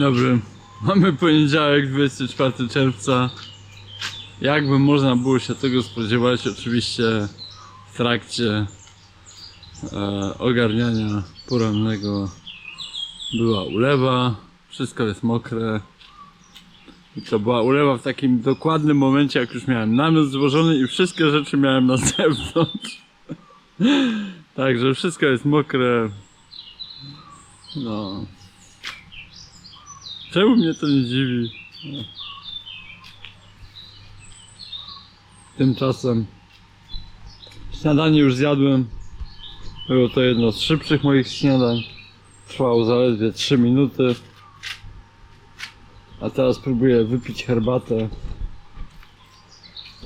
Dzień dobry. Mamy poniedziałek, 24 czerwca. Jakby można było się tego spodziewać, oczywiście w trakcie e, ogarniania porannego była ulewa, wszystko jest mokre. I to była ulewa w takim dokładnym momencie, jak już miałem namiot złożony i wszystkie rzeczy miałem na zewnątrz. Także wszystko jest mokre. No. Czemu mnie to nie dziwi? Tymczasem śniadanie już zjadłem. Było to jedno z szybszych moich śniadań. Trwało zaledwie 3 minuty. A teraz próbuję wypić herbatę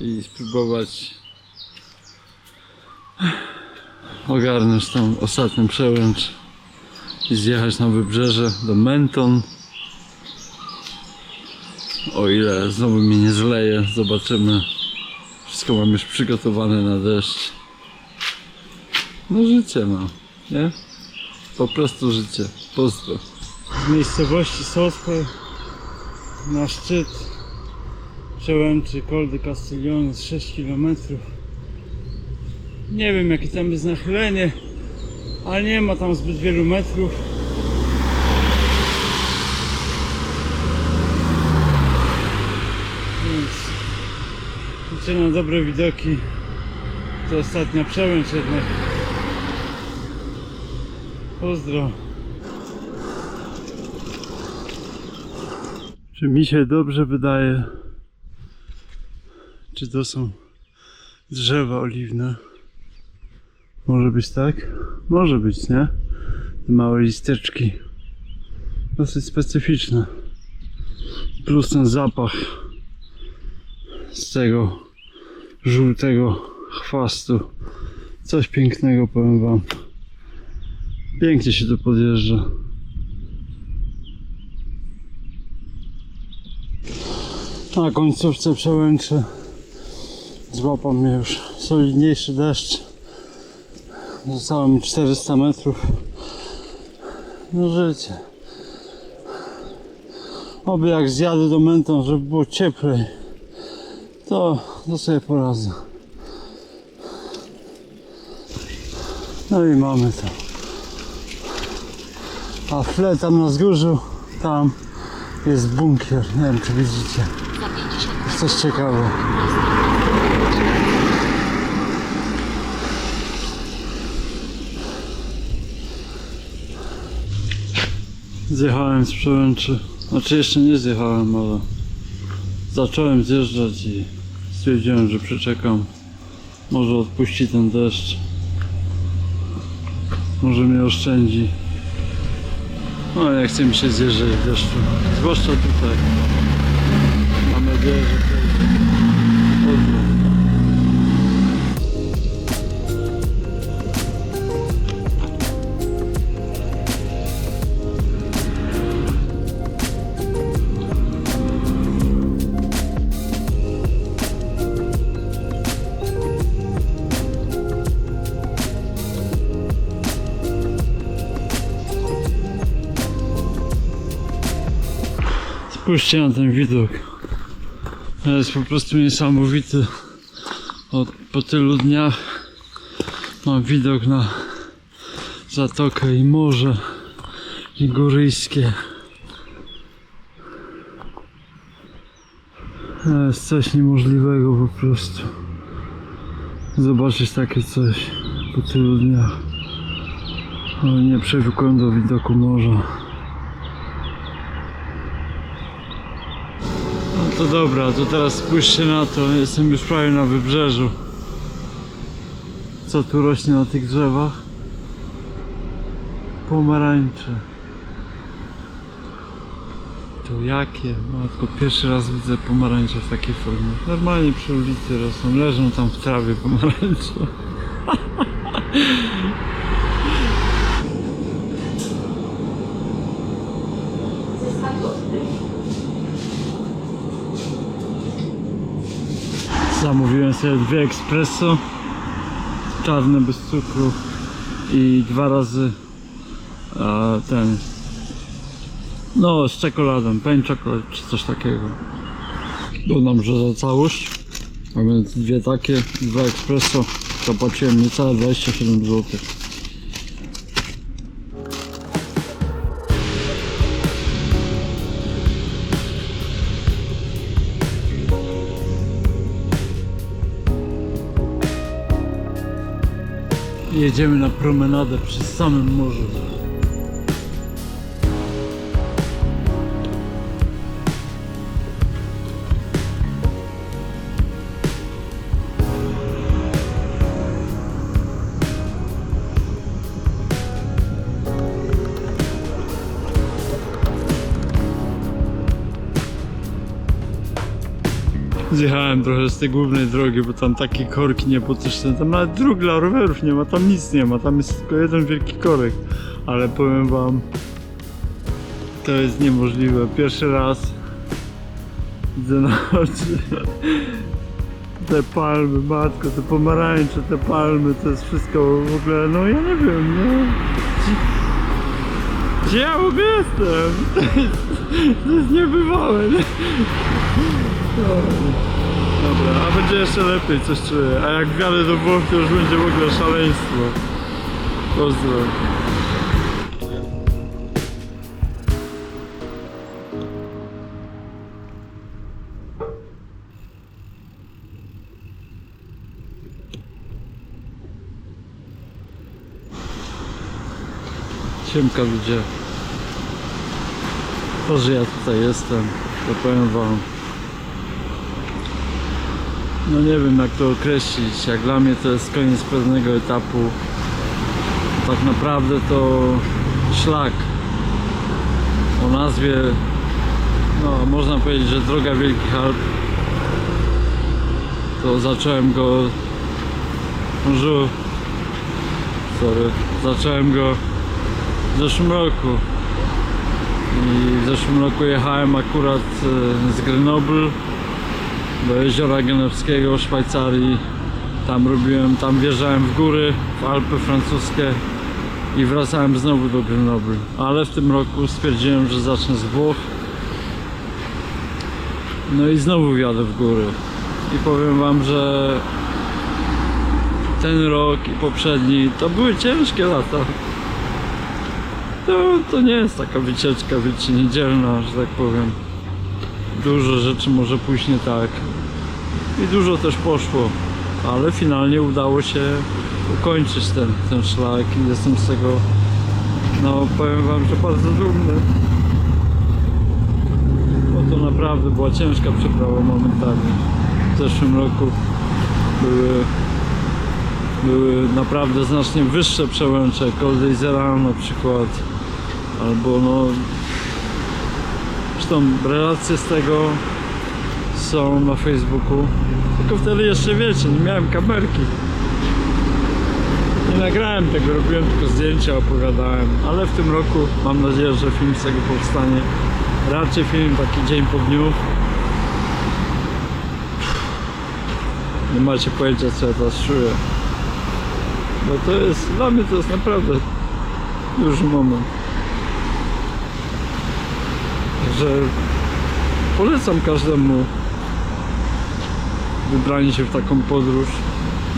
i spróbować ogarnąć tą ostatnią przełęcz i zjechać na wybrzeże do Menton. O ile znowu mnie nie zleje, zobaczymy. Wszystko mam już przygotowane na deszcz. No życie no, nie? Po prostu życie. Pozdro. z miejscowości Sospę na szczyt przełęczy Col de Castiglione z 6 km. Nie wiem jakie tam jest nachylenie, ale nie ma tam zbyt wielu metrów. Więc liczę na dobre widoki. To ostatnia przełęcz jednak. Pozdro. Czy mi się dobrze wydaje? Czy to są drzewa oliwne? Może być tak? Może być, nie? Te małe listeczki. Dosyć specyficzne. Plus ten zapach z tego żółtego chwastu. Coś pięknego, powiem wam. Pięknie się tu podjeżdża. Na końcówce przełęczy złapał mnie już solidniejszy deszcz. Zostało mi 400 metrów. No życie. Oby jak zjadę do Menton, żeby było cieplej, to, to sobie poradzę. No i mamy to. A w tle tam na wzgórzu, tam jest bunkier. Nie wiem czy widzicie. Jest coś ciekawego. Zjechałem z przełęczy. Znaczy jeszcze nie zjechałem, ale zacząłem zjeżdżać i stwierdziłem, że przeczekam. Może odpuści ten deszcz. Może mnie oszczędzi. No nie chce mi się zjeżdżać w deszczu. Zwłaszcza tutaj. Mam nadzieję, że Spójrzcie na ten widok. To jest po prostu niesamowity. Od, po tylu dniach mam widok na zatokę i morze liguryjskie. To jest coś niemożliwego po prostu. Zobaczyć takie coś po tylu dniach. Ale nie przywykłem do widoku morza. To dobra, to teraz spójrzcie na to. Jestem już prawie na wybrzeżu. Co tu rośnie na tych drzewach? Pomarańcze. To jakie? Matko, pierwszy raz widzę pomarańcze w takiej formie. Normalnie przy ulicy rosną, leżą tam w trawie pomarańcze. sobie dwie espresso czarne bez cukru i dwa razy a, ten No, z czekoladą, pain chocolate czy coś takiego. Dodam, że za całość, a więc dwie takie, dwa espresso, zapłaciłem niecałe 27 zł. Jedziemy na promenadę przy samym morzu. Zjechałem trochę z tej głównej drogi, bo tam takie korki niebotyczne. Tam nawet dróg dla rowerów nie ma, tam nic nie ma. Tam jest tylko jeden wielki korek. Ale powiem wam, to jest niemożliwe. Pierwszy raz widzę na oczy te palmy, matko, te pomarańcze, te palmy, to jest wszystko w ogóle, no ja nie wiem, nie? Gdzie, gdzie ja w ogóle jestem? To jest, to jest niebywałe, nie? Dobra, a będzie jeszcze lepiej, coś czuję. A jak wjadę do Włoch, to już będzie w ogóle szaleństwo. Pozdro. Siemka ludzie. To, ja tutaj jestem, to powiem wam. No nie wiem jak to określić. Jak dla mnie to jest koniec pewnego etapu. Tak naprawdę to szlak o nazwie, no można powiedzieć, że droga Wielkich Alp. To zacząłem go, bonjour, sorry, zacząłem go w zeszłym roku. I w zeszłym roku jechałem akurat e, z Grenoble do jeziora Genewskiego w Szwajcarii. Tam robiłem, tam wjeżdżałem w góry, w Alpy francuskie i wracałem znowu do Grenoble. Ale w tym roku stwierdziłem, że zacznę z Włoch. No i znowu wjadę w góry. I powiem wam, że ten rok i poprzedni to były ciężkie lata. To, to nie jest taka wycieczka, wiecie, niedzielna, że tak powiem dużo rzeczy może pójść nie tak i dużo też poszło, ale finalnie udało się ukończyć ten, ten szlak i jestem z tego, no powiem wam, że bardzo dumny. Bo to naprawdę była ciężka przeprawa momentami. W zeszłym roku były, były naprawdę znacznie wyższe przełęcze, Col d'Iseran na przykład, albo no Zresztą relacje z tego są na Facebooku. Tylko wtedy jeszcze wiecie, nie miałem kamerki. Nie nagrałem tego, robiłem tylko zdjęcia, opowiadałem. Ale w tym roku mam nadzieję, że film z tego powstanie. Raczej film taki dzień po dniu. Nie macie pojęcia co ja teraz czuję. Bo to jest, dla mnie to jest naprawdę duży moment. że polecam każdemu wybranie się w taką podróż.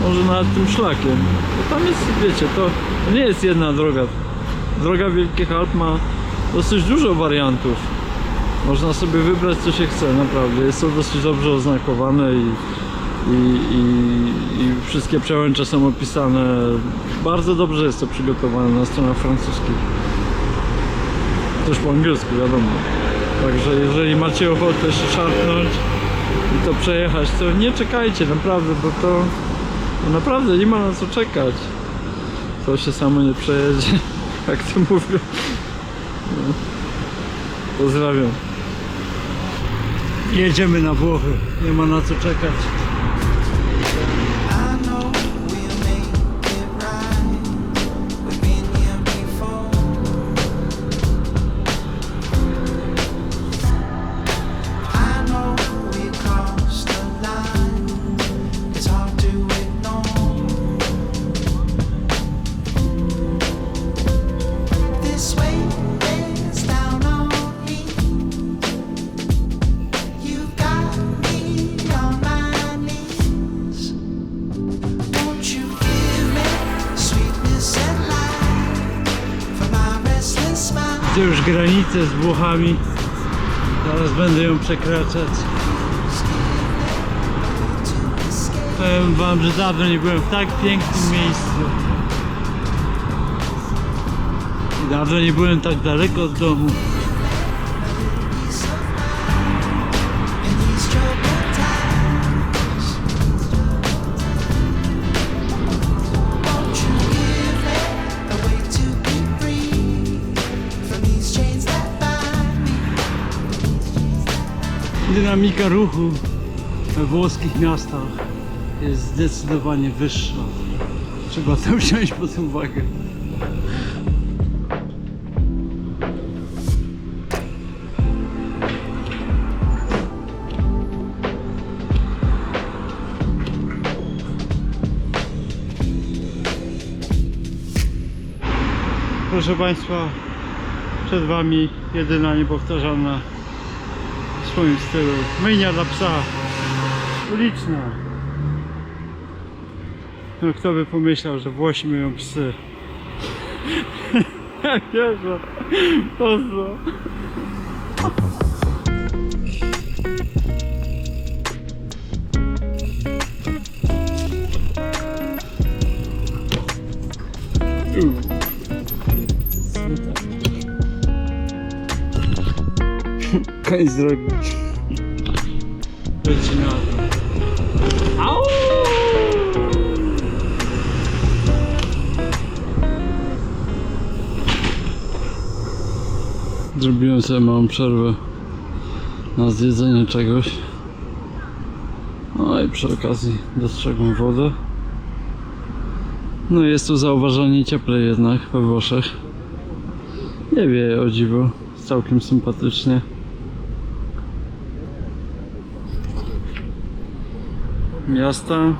Może nawet tym szlakiem. Bo tam jest, wiecie, to, nie jest jedna droga. Droga Wielkich Alp ma dosyć dużo wariantów. Można sobie wybrać co się chce, naprawdę. Jest to dosyć dobrze oznakowane i, i, i, i wszystkie przełęcze są opisane. Bardzo dobrze jest to przygotowane na stronach francuskich. Też po angielsku, wiadomo. Także jeżeli macie ochotę się szarpnąć i to przejechać, to nie czekajcie naprawdę, bo to, to naprawdę nie ma na co czekać. To się samo nie przejedzie, jak to mówią. No. Pozdrawiam. Jedziemy na Włochy, nie ma na co czekać. Widzę już granicę z Włochami. Zaraz będę ją przekraczać. Powiem wam, że dawno nie byłem w tak pięknym miejscu. I dawno nie byłem tak daleko od domu. Dynamika ruchu we włoskich miastach jest zdecydowanie wyższa. Trzeba to wziąć pod uwagę. Proszę Państwa, przed Wami jedyna niepowtarzalna swoim stylu. Myjnia dla psa. Uliczna. No kto by pomyślał, że Włosi myją psy. Wierzę. Pozdro. Koniec drogi. Zrobiłem sobie małą przerwę na zjedzenie czegoś. No i przy okazji dostrzegłem wodę. No jest tu zauważalnie cieplej jednak we Włoszech. Nie wieje o dziwo. Całkiem sympatycznie. Miasta.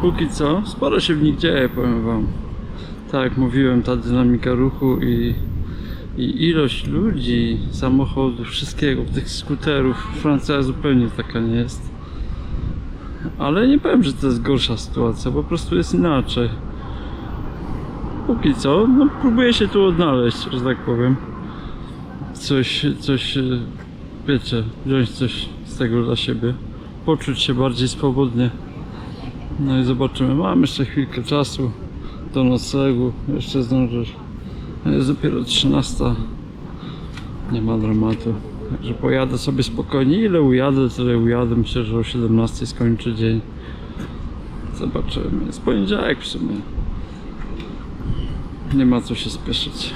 Póki co, sporo się w nich dzieje, powiem wam. Tak jak mówiłem, ta dynamika ruchu i, i ilość ludzi, samochodów, wszystkiego, tych skuterów. Francja zupełnie taka nie jest. Ale nie powiem, że to jest gorsza sytuacja, po prostu jest inaczej. Póki co, no próbuję się tu odnaleźć, że tak powiem. Coś, coś, e, wiecie, wziąć coś z tego dla siebie poczuć się bardziej swobodnie. No i zobaczymy. Mam jeszcze chwilkę czasu do noclegu. Jeszcze zdążysz. Jest dopiero 13. Nie ma dramatu. Także pojadę sobie spokojnie. Ile ujadę, tyle ujadę. Myślę, że o 17 skończy dzień. Zobaczymy. Jest poniedziałek w sumie. Nie ma co się spieszyć.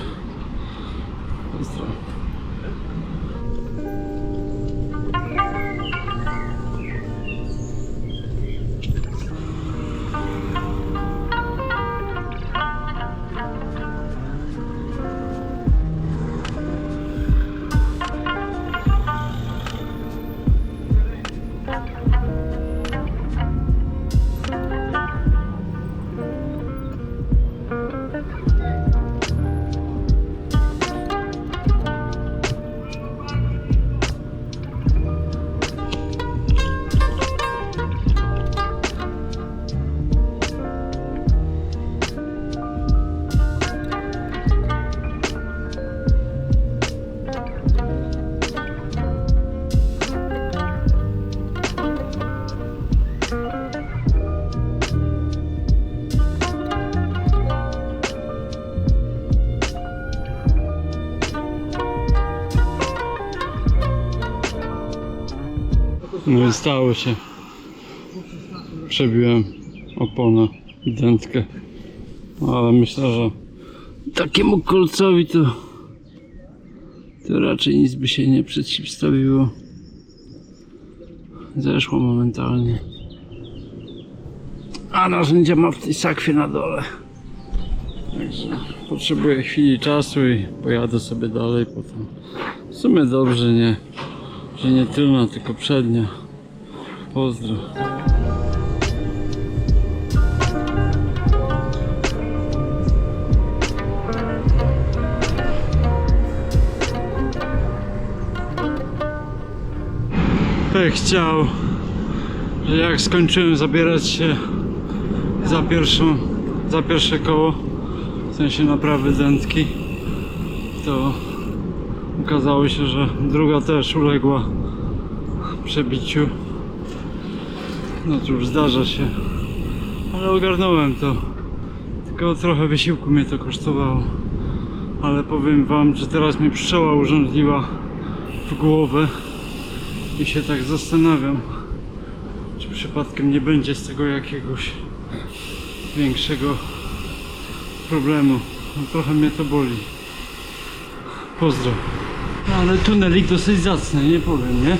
No i stało się. Przebiłem oponę dętkę. No, ale myślę, że takiemu kolcowi to, to raczej nic by się nie przeciwstawiło. Zeszło momentalnie. A narzędzia ma w tej sakwie na dole. Także potrzebuję chwili czasu i pojadę sobie dalej potem. W sumie dobrze nie, że nie tylna, tylko przednia. Pozdro. Chciał, że jak skończyłem zabierać się za pierwszą, za pierwsze koło, w sensie naprawy dętki, to okazało się, że druga też uległa przebiciu. No cóż, zdarza się. Ale ogarnąłem to. Tylko trochę wysiłku mnie to kosztowało. Ale powiem wam, że teraz mnie pszczoła urządliła w głowę i się tak zastanawiam, czy przypadkiem nie będzie z tego jakiegoś większego problemu. No, trochę mnie to boli. Pozdro. No ale tunelik dosyć zacny, nie powiem, nie?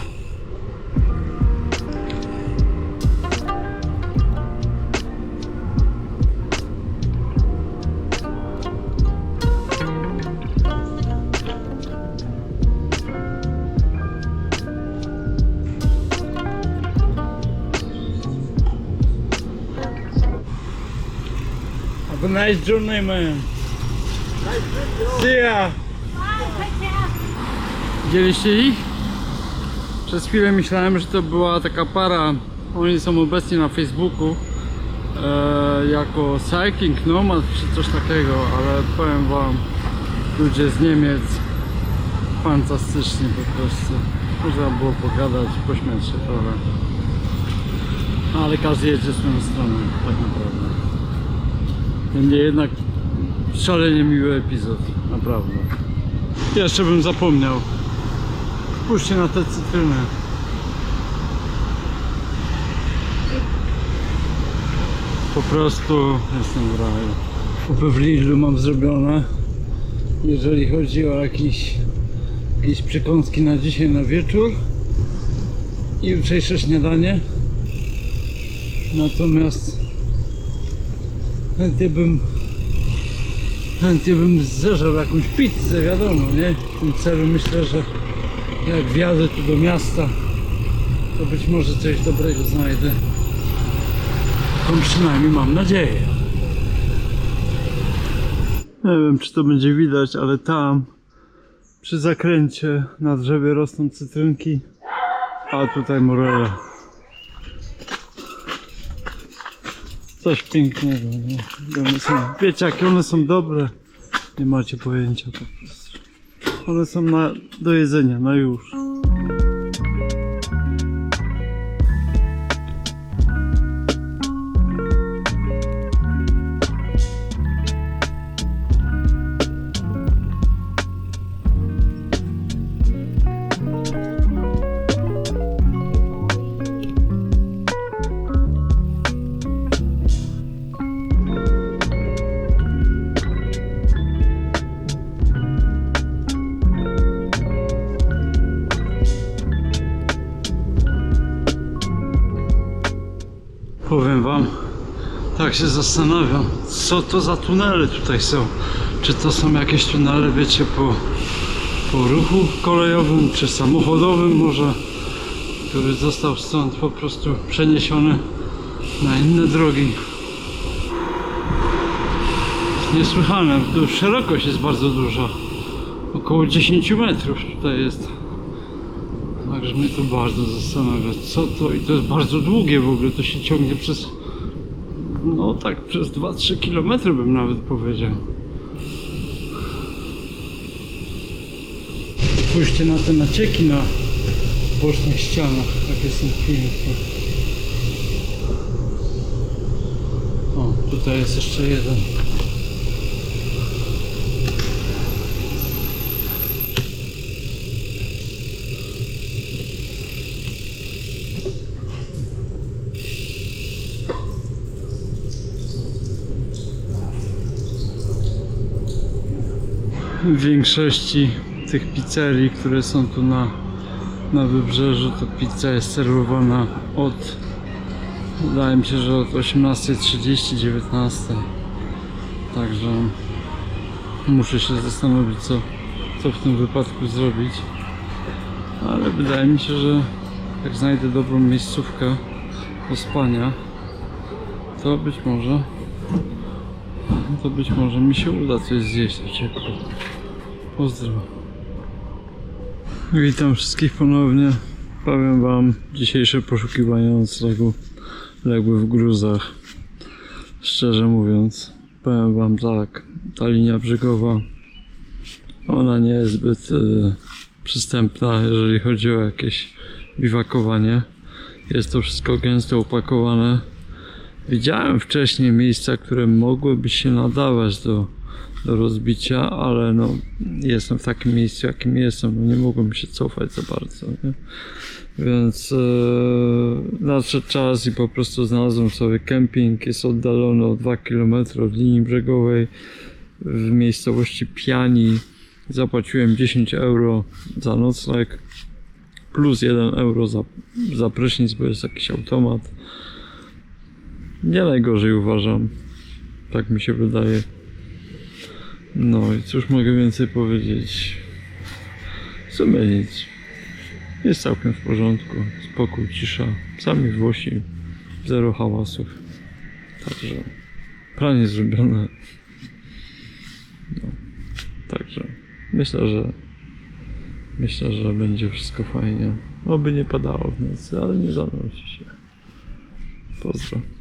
Have a nice journey, man. See ya. Widzieliście ich? Przez chwilę myślałem, że to była taka para. Oni są obecni na Facebooku e, jako Cycling Nomad czy coś takiego, ale powiem wam, ludzie z Niemiec fantastycznie po prostu. Można było pogadać, pośmiać się trochę. Ale każdy jedzie swoją stroną, tak naprawdę. Niemniej jednak szalenie miły epizod, naprawdę. Jeszcze bym zapomniał. Spójrzcie na te cytryny. Po prostu jestem w raju. Kupy w Lidlu mam zrobione. Jeżeli chodzi o jakieś, jakieś przekąski na dzisiaj na wieczór i jutrzejsze śniadanie. Natomiast chętnie bym chętnie bym zeżarł jakąś pizzę, wiadomo, nie? W tym celu myślę, że jak wjadę tu do miasta, to być może coś dobrego znajdę. Taką przynajmniej mam nadzieję. Nie wiem, czy to będzie widać, ale tam przy zakręcie na drzewie rosną cytrynki, a tutaj morele. Coś pięknego, są, wiecie jakie one są dobre? Nie macie pojęcia po prostu. One są na, do jedzenia, na już. Tak się zastanawiam, co to za tunele tutaj są. Czy to są jakieś tunele, wiecie, po, po ruchu kolejowym, czy samochodowym może, który został stąd po prostu przeniesiony na inne drogi. Niesłychane, szerokość jest bardzo duża. Około 10 metrów tutaj jest. Także mnie to bardzo zastanawia, co to i to jest bardzo długie w ogóle, to się ciągnie przez no tak przez 2-3 km bym nawet powiedział. Spójrzcie na te nacieki na bocznych ścianach, jakie są piękne. O, tutaj jest jeszcze jeden. Większości tych pizzerii, które są tu na, na wybrzeżu, to pizza jest serwowana od wydaje mi się, że od 18.30, 19. Także muszę się zastanowić co, co w tym wypadku zrobić. Ale wydaje mi się, że jak znajdę dobrą miejscówkę do spania, to być może to być może mi się uda coś zjeść na ciepło. Pozdro. Witam wszystkich ponownie. Powiem wam, dzisiejsze poszukiwania noclegu legły w gruzach. Szczerze mówiąc, powiem wam tak, ta linia brzegowa Ona nie jest zbyt e, przystępna, jeżeli chodzi o jakieś biwakowanie. Jest to wszystko gęsto opakowane. Widziałem wcześniej miejsca, które mogłyby się nadawać do, do rozbicia, ale no, jestem w takim miejscu, jakim jestem. No, nie mogłem się cofać za bardzo. Nie? Więc e, nadszedł czas i po prostu znalazłem sobie kemping. Jest oddalony o 2 km od linii brzegowej w miejscowości Piani. Zapłaciłem 10 euro za nocleg plus 1 euro za, za prysznic, bo jest jakiś automat. Nie najgorzej uważam. Tak mi się wydaje. No i cóż mogę więcej powiedzieć? W sumie nic. Jest całkiem w porządku. Spokój, cisza. Sami Włosi. Zero hałasów. Także plan jest zrobiony. No. Także myślę, że myślę, że będzie wszystko fajnie. Oby nie padało w nocy, ale nie zanosi się. Pozdro.